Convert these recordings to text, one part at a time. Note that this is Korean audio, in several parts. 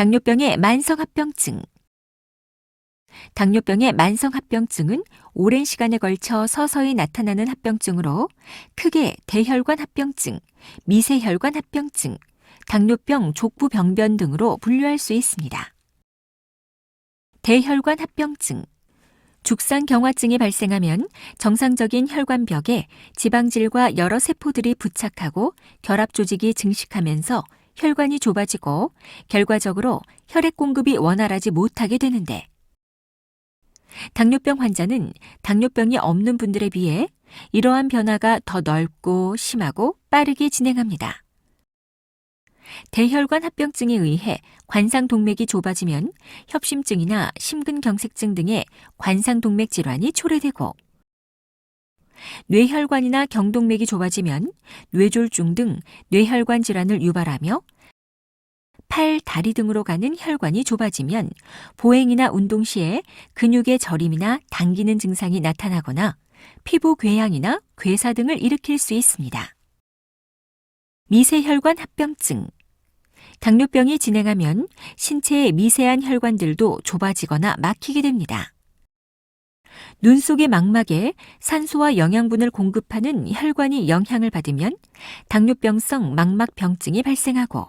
당뇨병의 만성합병증. 당뇨병의 만성합병증은 오랜 시간에 걸쳐 서서히 나타나는 합병증으로 크게 대혈관 합병증, 미세혈관 합병증, 당뇨병 족부병변 등으로 분류할 수 있습니다. 대혈관 합병증. 죽상경화증이 발생하면 정상적인 혈관벽에 지방질과 여러 세포들이 부착하고 결합 조직이 증식하면서 혈관이 좁아지고 결과적으로 혈액 공급이 원활하지 못하게 되는데 당뇨병 환자는 당뇨병이 없는 분들에 비해 이러한 변화가 더 넓고 심하고 빠르게 진행합니다. 대혈관 합병증에 의해 관상동맥이 좁아지면 협심증이나 심근경색증 등의 관상동맥 질환이 초래되고 뇌혈관이나 경동맥이 좁아지면 뇌졸중 등 뇌혈관 질환을 유발하며 팔, 다리 등으로 가는 혈관이 좁아지면 보행이나 운동 시에 근육의 저림이나 당기는 증상이 나타나거나 피부 궤양이나 괴사 등을 일으킬 수 있습니다. 미세혈관 합병증 당뇨병이 진행하면 신체의 미세한 혈관들도 좁아지거나 막히게 됩니다. 눈 속의 망막에 산소와 영양분을 공급하는 혈관이 영향을 받으면 당뇨병성 망막병증이 발생하고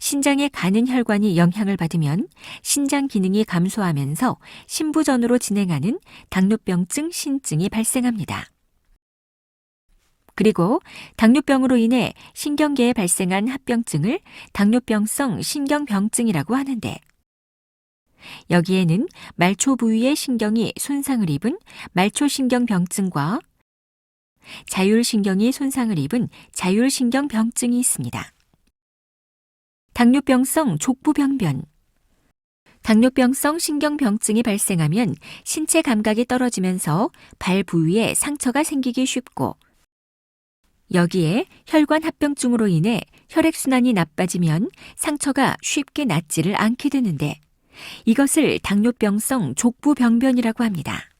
신장에 가는 혈관이 영향을 받으면 신장 기능이 감소하면서 신부전으로 진행하는 당뇨병증 신증이 발생합니다. 그리고 당뇨병으로 인해 신경계에 발생한 합병증을 당뇨병성 신경병증이라고 하는데 여기에는 말초 부위의 신경이 손상을 입은 말초신경병증과 자율신경이 손상을 입은 자율신경병증이 있습니다. 당뇨병성 족부병변 당뇨병성 신경병증이 발생하면 신체 감각이 떨어지면서 발 부위에 상처가 생기기 쉽고 여기에 혈관 합병증으로 인해 혈액순환이 나빠지면 상처가 쉽게 낫지를 않게 되는데 이것을 당뇨병성 족부병변이라고 합니다.